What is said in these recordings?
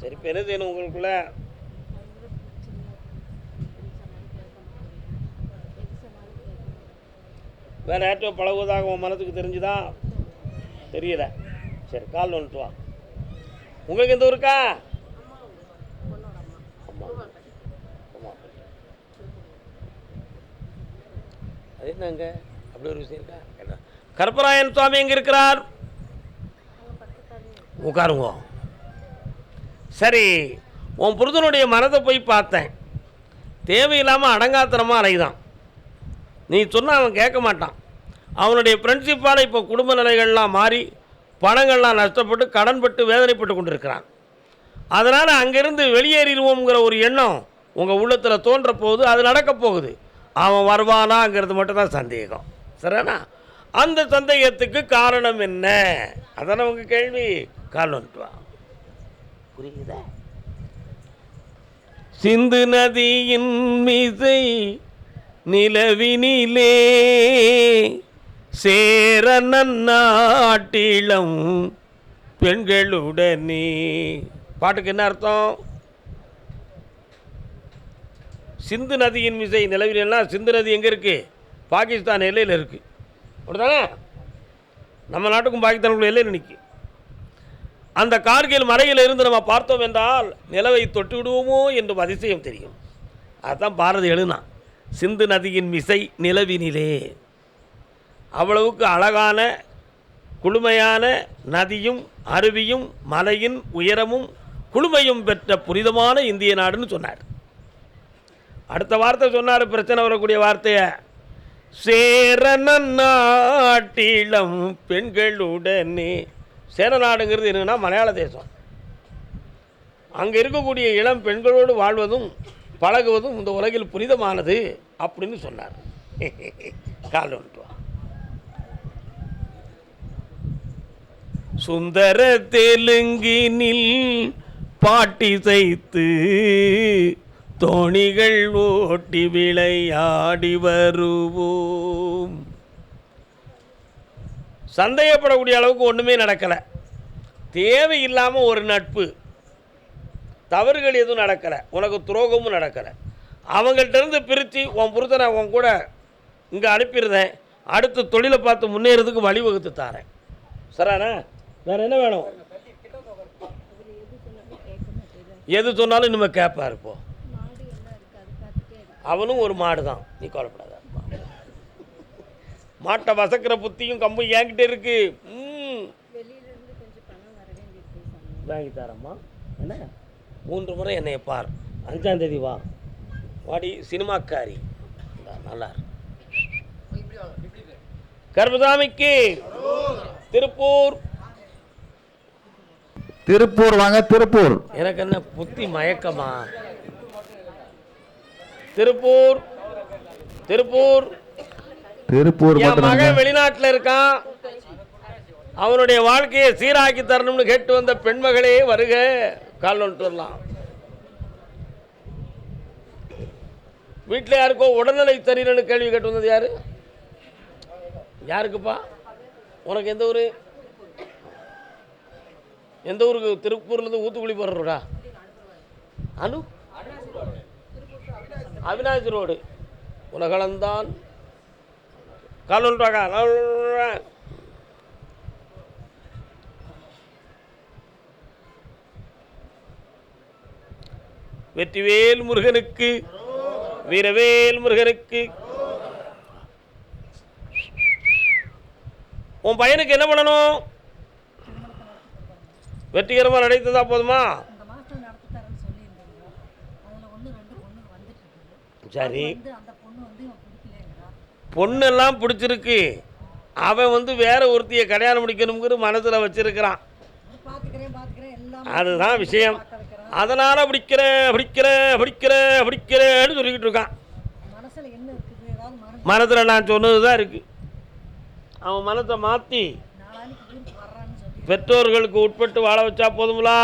சரி செய்யணும் உங்களுக்குள்ள? வேற யார்ட்டும் பழகுவதாக உன் மனசுக்கு தெரிஞ்சுதா? தெரியல. சரி கால் வந்துட்டு வா. உங்களுக்கு எந்த ஊருக்கா? அது என்னங்க? அப்படி ஒரு விஷயம் இருக்கா? என்ன? கருப்பராயன் சுவாமி எங்கே இருக்கிறார்? உட்காருங்க. சரி உன் புருதனுடைய மனதை போய் பார்த்தேன். தேவையில்லாமல் அடங்காத்தனமாக அலைதான் நீ சொன்னால் அவன் கேட்க மாட்டான். அவனுடைய ஃப்ரெண்ட்ஷிப்பால் இப்போ குடும்ப நிலைகள்லாம் மாறி பணங்கள்லாம் நஷ்டப்பட்டு கடன்பட்டு வேதனைப்பட்டு கொண்டிருக்கிறான். அதனால் அங்கேருந்து வெளியேறிடுவோங்கிற ஒரு எண்ணம் உங்கள் உள்ளத்தில் தோன்ற போகுது அது நடக்கப் போகுது. அவன் வருவானாங்கிறது மட்டும்தான் சந்தேகம். சரிண்ணா அந்த சந்தேகத்துக்கு காரணம் என்ன? அதான் உங்கள் கேள்வி. கால் வந்துட்டு வா புரியுதா? சிந்து நதியின் மிசை நிலவினிலே சேர நன்னாட்டிளம் பெண்களுடனே. பாட்டுக்கு என்ன அர்த்தம்? சிந்து நதியின் மிசை நிலவினா சிந்து நதி எங்கே இருக்குது பாகிஸ்தான் எல்லையில் இருக்குது அப்படிதானே நம்ம நாட்டுக்கும் பாகிஸ்தானுக்குள்ள எல்லையில் நிற்கும் அந்த கார்கில் மலையில் இருந்து நம்ம பார்த்தோம் என்றால் நிலவை தொட்டு விடுவோமோ என்றும் அதிசயம் தெரியும். அதுதான் பாரதி எழுதினான் சிந்து நதியின் மிசை நிலவினிலே. அவ்வளவுக்கு அழகான குளுமையான நதியும் அருவியும் மலையின் உயரமும் குளுமையும் பெற்ற புனிதமான இந்திய நாடுன்னு சொன்னார். அடுத்த வார்த்தை சொன்னார் பிரச்சனை வரக்கூடிய வார்த்தையை. சேரன நாட்டிலம் பெண்களுடனே சேர நாடுங்கிறது என்னென்னா மலையாள தேசம். அங்கே இருக்கக்கூடிய இளம் பெண்களோடு வாழ்வதும் பழகுவதும் இந்த உலகில் புனிதமானது அப்படின்னு சொன்னார். கால் ஒன்று சுந்தர தெலுங்கினில் பாட்டிசைத்து தோணிகள் ஓட்டி விளையாடி வருவோம். சந்தேகப்படக்கூடிய அளவுக்கு ஒன்றுமே நடக்கலை. தேவையில்லாமல் ஒரு நட்பு. தவறுகள் எதுவும் நடக்கலை. உனக்கு துரோகமும் நடக்கலை. அவங்கள்ட்ட இருந்து பிரித்து உன் புருஷனை உன் கூட இங்கே அனுப்பியிருந்தேன். அடுத்த தொழிலை பார்த்து முன்னேறதுக்கு வழிவகுத்து தாரேன். சரிண்ணா வேற என்ன வேணும்? எது சொன்னாலும் இனிமேல் கேட்பார் இப்போ அவனும் ஒரு மாடு தான் நீ கவலைப்படாத. மாட்டை வசக்கிற புத்தியும் கம்பும் என்கிட்ட இருக்கு. ம். வாங்கி தரம்மா. என்ன? மூன்று முறை என்னை பார். அஞ்சாம் தேதி வா. வாடி சினிமாக்காரி. நல்லா இருக்கு கர்மசாமிக்கு திருப்பூர். திருப்பூர் வாங்க திருப்பூர். எனக்கு என்ன புத்தி மயக்கமா? திருப்பூர். திருப்பூர். திருப்பூர் மகன் வெளிநாட்டில் இருக்கான். அவனுடைய வாழ்க்கையை சீராக்கி தரணும்னு கேட்டு வந்த பெண்மகளே வருக. கால் வந்துட்டு வரலாம். வீட்டில் யாருக்கோ உடல்நிலை சரியில்லைன்னு கேள்வி கேட்டு வந்தது யாரு? யாருக்குப்பா? உனக்கு எந்த ஊர்? எந்த ஊருக்கு? திருப்பூர்லேருந்து ஊத்துக்குழி ரோடா? அனு? அவினாசி ரோடு. உலகளந்தான் கால் ஒன்றாக்கா வெற்றிவேல் முருகனுக்கு வீரவேல் முருகனுக்கு. உன் பையனுக்கு என்ன பண்ணணும்? வெற்றிகரமாக நடைத்ததா போதுமா? சரி வந்து அந்த பொண்ணு வந்து இவன் பிடிக்கலங்கிறா பொண்ணெல்லாம் பிடிச்சிருக்கு. அவன் வந்து வேற ஒருத்தியை கல்யாணம் முடிக்கணுங்கிற மனசில் வச்சிருக்கிறான். பார்த்துக்கிறேன் அதுதான் விஷயம். அதனால் பிடிக்கிற பிடிக்கிற பிடிக்கிற பிடிக்கிறேன்னு சொல்லிக்கிட்டு இருக்கான். மனசில் என்ன நான் சொன்னது தான் இருக்குது அவன் மனசை மாற்றி பெற்றோர்களுக்கு உட்பட்டு வாழ வச்சா போதுங்களா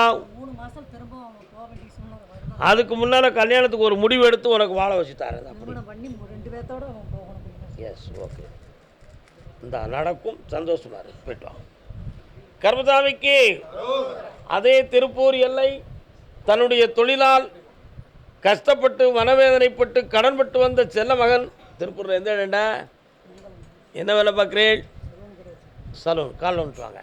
அதுக்கு முன்னால் கல்யாணத்துக்கு ஒரு முடிவு எடுத்து உனக்கு வாழ வச்சு தரது அப்படி எஸ் ஓகே இந்த நடக்கும் சந்தோஷமாக இருக்கு போயிட்டு வாங்க கர்மசாமிக்கு அதே திருப்பூர் எல்லை தன்னுடைய தொழிலால் கஷ்டப்பட்டு மனவேதனைப்பட்டு கடன்பட்டு வந்த செல்ல மகன் திருப்பூரில் எந்த இடண்டா என்ன? வேலை பார்க்குறேன் சலூன் கால் வந்துட்டு வாங்க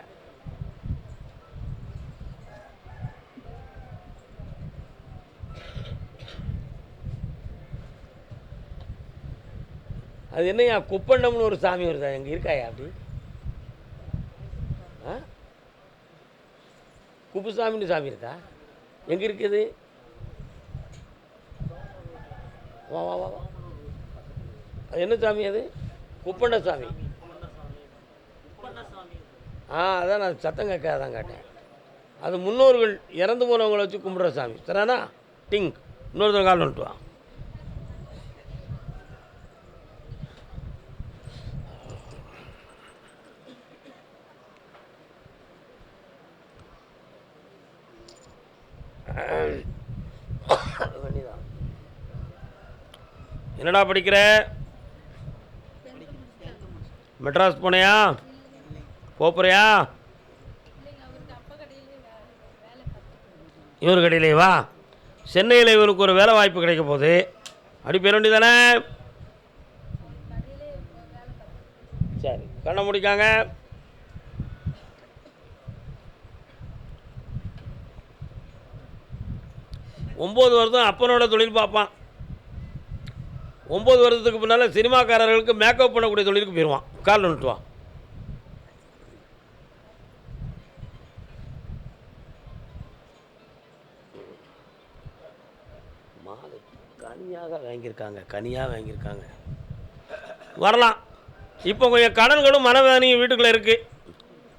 அது என்னய்யா குப்பண்டம்னு ஒரு சாமி வருதா? எங்கே இருக்காயா அப்படி? ஆ? குப்புசாமின்னு சாமி இருக்கா? எங்கே இருக்குது? வா வா வா வா. அது என்ன சாமி அது? குப்பண்ட சாமி. ஆ அதான் நான் சத்தம் கேட்காதான் கேட்டேன். அது முன்னோர்கள் இறந்து போனவங்களை வச்சு கும்பிட்ற சாமி. சரிண்ணா டிங் இன்னொருத்தர் கால் வந்துட்டு வா வேண்டியதான் என்னடா படிக்கிற? மெட்ராஸ் போனையா? போப்புறியா இவர் கடையிலே வா சென்னையில் இவருக்கு ஒரு வேலை வாய்ப்பு கிடைக்க போகுது. அப்படி பேர் வேண்டியதானே சரி கண்ணை முடிக்காங்க. ஒம்பது வருஷம் அப்பனோட தொழில் பார்ப்பான். ஒம்பது வருஷத்துக்கு முன்னால் சினிமாக்காரர்களுக்கு மேக்கப் பண்ணக்கூடிய தொழிலுக்கு போயிடுவான் கால் நிட்டுவான் மாலை கனியாக வாங்கியிருக்காங்க கனியாக வாங்கியிருக்காங்க. வரலாம். இப்போ கொஞ்சம் கடன்களும் மனவேதனையும் வீட்டுக்குள்ளே இருக்குது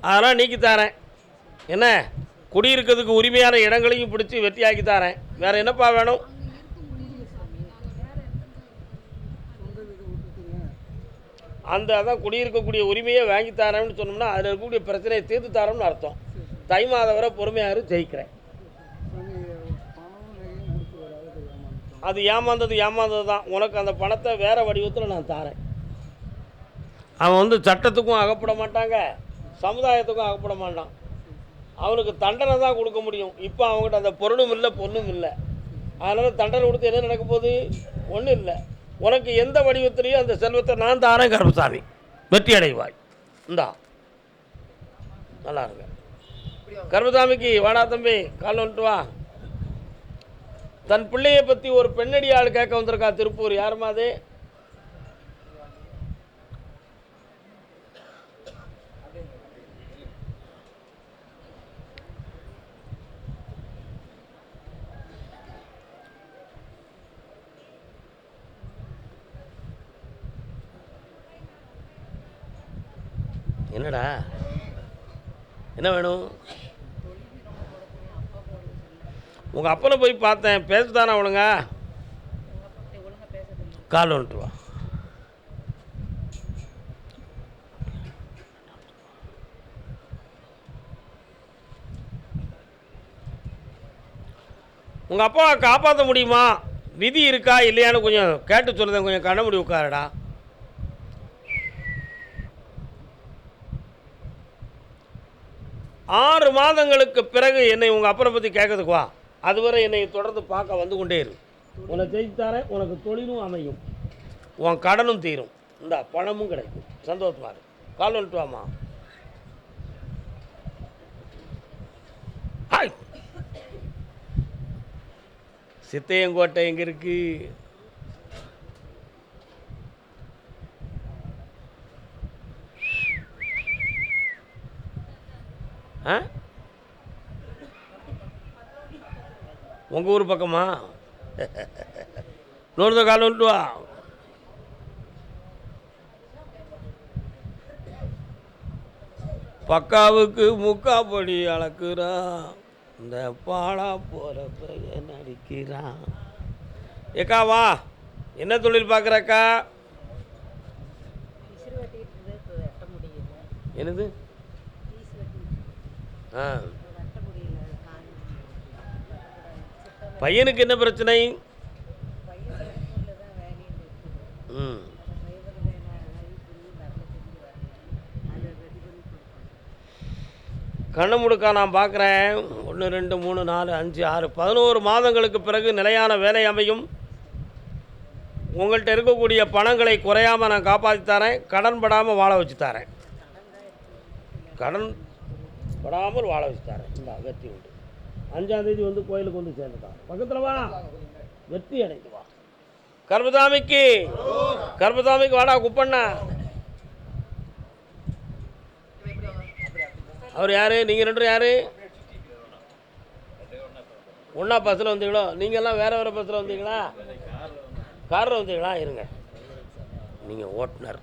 அதெல்லாம் நீக்கி தரேன். என்ன? குடியிருக்கிறதுக்கு உரிமையான இடங்களையும் பிடிச்சி வெட்டியாக்கி தரேன். வேறு என்னப்பா வேணும்? அந்த அதான் குடியிருக்கக்கூடிய உரிமையை வாங்கி தரேன்னு சொன்னோம்னா அதில் இருக்கக்கூடிய பிரச்சனையை தீர்த்து தரோம்னு அர்த்தம். தை மாதம் வரை பொறுமையாக ஜெயிக்கிறேன். அது ஏமாந்தது ஏமாந்தது தான் உனக்கு அந்த பணத்தை வேறு வடிவத்தில் நான் தரேன். அவன் வந்து சட்டத்துக்கும் அகப்பட மாட்டாங்க. சமுதாயத்துக்கும் அகப்பட மாட்டான். அவனுக்கு தண்டனை தான் கொடுக்க முடியும். இப்போ அவங்ககிட்ட அந்த பொருளும் இல்லை பொண்ணும் இல்லை. அதனால் தண்டனை கொடுத்து என்ன நடக்க போகுது? ஒன்றும் இல்லை. உனக்கு எந்த வடிவத்திலையும் அந்த செல்வத்தை நான் தாரேன் கருப்பசாமி வெற்றி அடைவாய். இந்தா. நல்லா இருங்க. கருப்பசாமிக்கு வாடா தம்பி கால் வந்துட்டு வா. தன் பிள்ளையை பற்றி ஒரு பெண்ணடி ஆள் கேட்க வந்திருக்கா திருப்பூர். யாருமா அது? என்னடா? என்ன வேணும்? உங்கள் அப்பனை போய் பார்த்தேன். பேசுதானா அவனுங்க? கால் வந்துட்டு வா. உங்கள் அப்பாவை காப்பாற்ற முடியுமா? விதி இருக்கா இல்லையான்னு கொஞ்சம் கேட்டு சொல்லுதேன். கொஞ்சம் கண்ண முடி உட்காரடா. ஆறு மாதங்களுக்கு பிறகு என்னை உங்கள் அப்பனை பற்றி கேட்கறதுக்கு வா. அதுவரை என்னை தொடர்ந்து பார்க்க வந்து கொண்டே இரு. உன்னை ஜெயித்து உனக்கு தொழிலும் அமையும். உன் கடனும் தீரும். இந்த பணமும் கிடைக்கும். சந்தோஷமா இரு. கால் வந்துட்டு வாமா ஹாய். சித்தையங்கோட்டை எங்கே இருக்குது ஆ? உங்கள் ஊர் பக்கமா? நூறு கால் வந்துட்டு வா பக்காவுக்கு முக்காப்படி அளக்குறான். இந்த பாலா போகிற பையன் நடிக்கிறான். ஏக்கா வா. என்ன தொழில் பார்க்குறக்கா என்னது? ஆ. பையனுக்கு என்ன பிரச்சனை? ம். கண்ணு முடுக்கா நான் பார்க்குறேன் ஒன்று ரெண்டு மூணு நாலு அஞ்சு ஆறு. பதினோரு மாதங்களுக்கு பிறகு நிலையான வேலை அமையும். உங்கள்கிட்ட இருக்கக்கூடிய பணங்களை குறையாமல் நான் காப்பாற்றி தரேன். கடன் படாமல் வாழ வச்சு தரேன். கடன் படாமல் வாழ வச்சுட்டார். இந்த வெற்றி உண்டு. அஞ்சாந்தேதி வந்து கோயிலுக்கு வந்து சேர்ந்துட்டான் பக்கத்தில் வா. வெற்றி அடைந்து வா. கர்மசாமிக்கு. கர்மசாமிக்கு வாடா குப்பண்ணா. அவர் யார்? நீங்கள் ரெண்டு யார்? ஒன்றா பஸ்ஸில் வந்தீங்களோ? நீங்கள்லாம் வேறு வேறு பஸ்ஸில் வந்தீங்களா? காரில் வந்தீங்களா? இருங்க. நீங்கள் ஓட்டுநர்.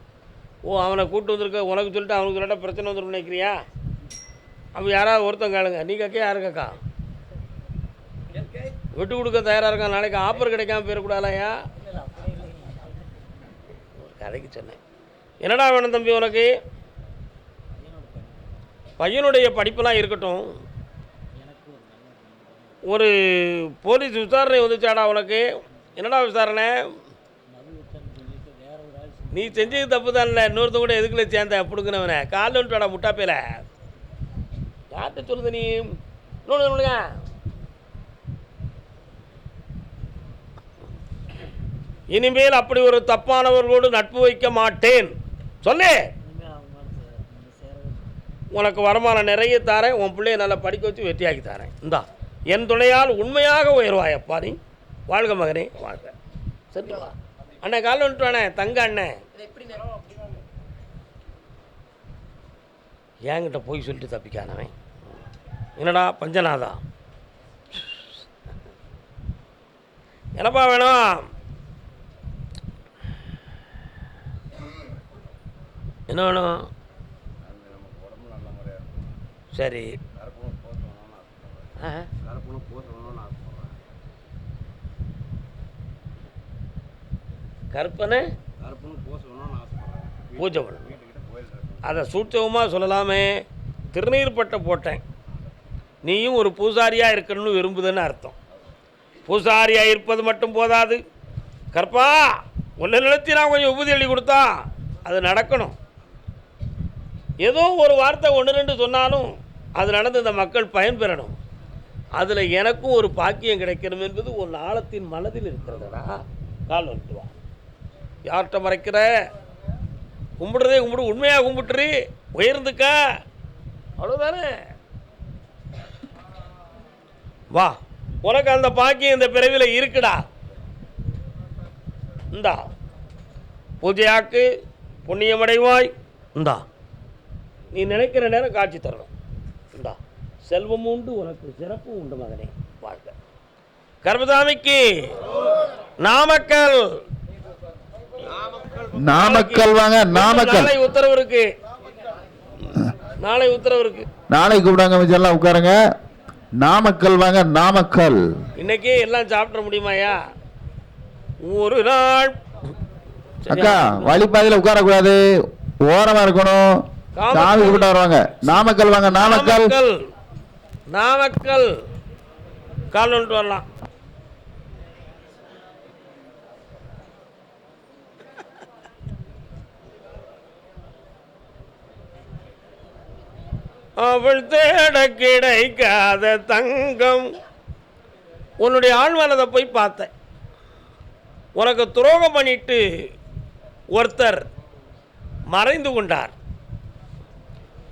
ஓ அவனை கூப்பிட்டு வந்திருக்க உனக்கு சொல்லிட்டு அவனுக்கு சொல்லிட்டா பிரச்சனை வந்துடும் நினைக்கிறியா? அப்போ யாராவது ஒருத்தன் கேளுங்க. நீ கேட்க யாரு கேட்கா? விட்டு கொடுக்க தயாராக இருக்கான். நாளைக்கு ஆஃபர் கிடைக்காம போயிடக்கூடாதாயா ஒரு கதைக்கு சொன்னேன். என்னடா வேணும் தம்பி உனக்கு? பையனுடைய படிப்பெல்லாம் இருக்கட்டும். ஒரு போலீஸ் விசாரணை வந்துச்சாடா உனக்கு? என்னடா விசாரணை? நீ செஞ்சது தப்பு தான்ல இன்னொருத்த கூட எதுக்குள்ள சேர்ந்த? பிடுங்கினவனே. காலில் விட்டுடா முட்டாப்பையில். யார்கிட்ட சொல்லுது நீ? இன்னொன்று சொல்லுங்க இனிமேல் அப்படி ஒரு தப்பானவர்களோடு நட்பு வைக்க மாட்டேன். சொல்லு. உனக்கு வருமானம் நிறைய தாரேன் உன் பிள்ளைய நல்லா படிக்க வச்சு வெற்றியாக்கி தரேன். இந்தா என் துணையால் உண்மையாக உயர்வாயப்பா நீ. வாழ்க மகனே வாழ்க. சரிங்களா அண்ணன் கால் வந்துட்டு தங்க அண்ணன் என்கிட்ட போய் சொல்லிட்டு தப்பிக்கானவன் என்னடா பஞ்சநாதா? என்னப்பா வேணும்? என்ன வேணும்? சரி. ஆ. கற்பனை பூஜை பண்ணணும். அதை சூட்சமாக சொல்லலாமே. திருநீர் பட்டை போட்டேன். நீயும் ஒரு பூசாரியாக இருக்கணும்னு விரும்புதுன்னு அர்த்தம். பூசாரியாக இருப்பது மட்டும் போதாது. கற்பா உன்னை நிலத்தி நான் கொஞ்சம் உபதி எழுதி கொடுத்தா அது நடக்கணும். ஏதோ ஒரு வார்த்தை ஒன்று ரெண்டு சொன்னாலும் அது நடந்து இந்த மக்கள் பயன்பெறணும் அதில் எனக்கும் ஒரு பாக்கியம் கிடைக்கணும் என்பது ஒரு ஆழத்தின் மனதில் இருக்கிறதுடா. கால் வந்துடுவா யார்கிட்ட மறைக்கிற? கும்பிடுறதே கும்பிடு. உண்மையாக கும்பிட்டுரு. உயர்ந்துக்க. அவ்வளோதானே வா. உனக்கு அந்த பாக்கியம் இந்த பிறவியில் இருக்குடா. இந்தா. பூஜையாக்கு புண்ணியமடைவாய். இந்தா. நீ நினைக்கிற நேரம் காட்சி தரணும். இந்தா. செல்வம் உண்டு உனக்கு சிறப்பும் உண்டு மகனே. வாழ்க. கர்மசாமிக்கு நாமக்கல். நாமக்கல் வாங்க நாமக்கல். நாளை உத்தரவு இருக்கு. நாளை உத்தரவு இருக்கு. நாளை கூப்பிடாங்க மிச்சம் எல்லாம் உட்காருங்க. நாமக்கல் வாங்க நாமக்கல். இன்னைக்கே எல்லாம் சாப்பிட முடியுமாயா ஒரு நாள். அக்கா வழிபாதையில உட்காரக்கூடாது. ஓரமா இருக்கணும். சாமி கூப்பிட்டு வருவாங்க. நாமக்கல் வாங்க நாமக்கல். நாமக்கல். கால் வந்துட்டு வரலாம். அவள் தேட கிடைக்காத தங்கம். உன்னுடைய ஆழ்மனதை போய் பார்த்தேன். உனக்கு துரோகம் பண்ணிட்டு ஒருத்தர் மறைந்து கொண்டார்.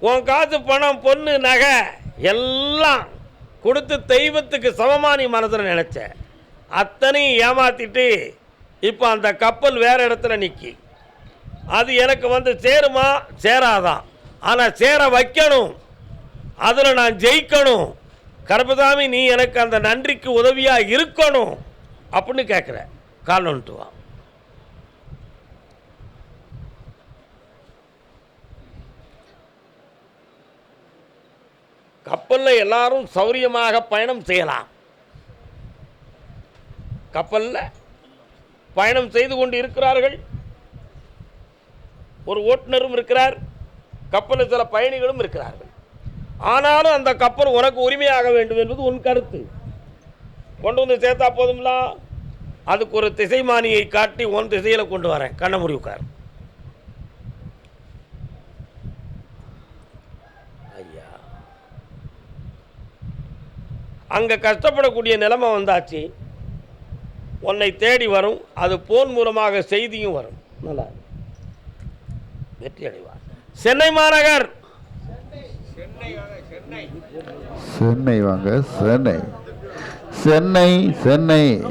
உன் காசு பணம் பொண்ணு நகை எல்லாம் கொடுத்து தெய்வத்துக்கு சமமாக நீ மனசில் நினச்ச. அத்தனையும் ஏமாத்திட்டு இப்போ அந்த கப்பல் வேறு இடத்துல நிற்கி அது எனக்கு வந்து சேருமா? சேராதான் ஆனால் சேர வைக்கணும். அதில் நான் ஜெயிக்கணும். கருப்பசாமி நீ எனக்கு அந்த நன்றிக்கு உதவியாக இருக்கணும் அப்படின்னு கேட்குற கால் வந்துட்டு வா. கப்பலில் எல்லாரும் சௌரியமாக பயணம் செய்யலாம். கப்பலில் பயணம் செய்து கொண்டு இருக்கிறார்கள். ஒரு ஓட்டுநரும் இருக்கிறார். கப்பலில் சில பயணிகளும் இருக்கிறார்கள். ஆனாலும் அந்த கப்பல் உனக்கு உரிமையாக வேண்டும் என்பது உன் கருத்து. கொண்டு வந்து சேர்த்தா போதும்லா? அதுக்கு ஒரு திசைமானியை காட்டி உன் திசையில் கொண்டு வரேன். கண்ண முடிவுக்கார் உட்கார். ஐயா. அங்கே கஷ்டப்படக்கூடிய நிலைமை வந்தாச்சு. உன்னை தேடி வரும். அது போன் மூலமாக செய்தியும் வரும். நல்லா வெற்றி அடைவார். சென்னை மாநகர். சென்னை வாங்க சென்னை. சென்னை சென்னை.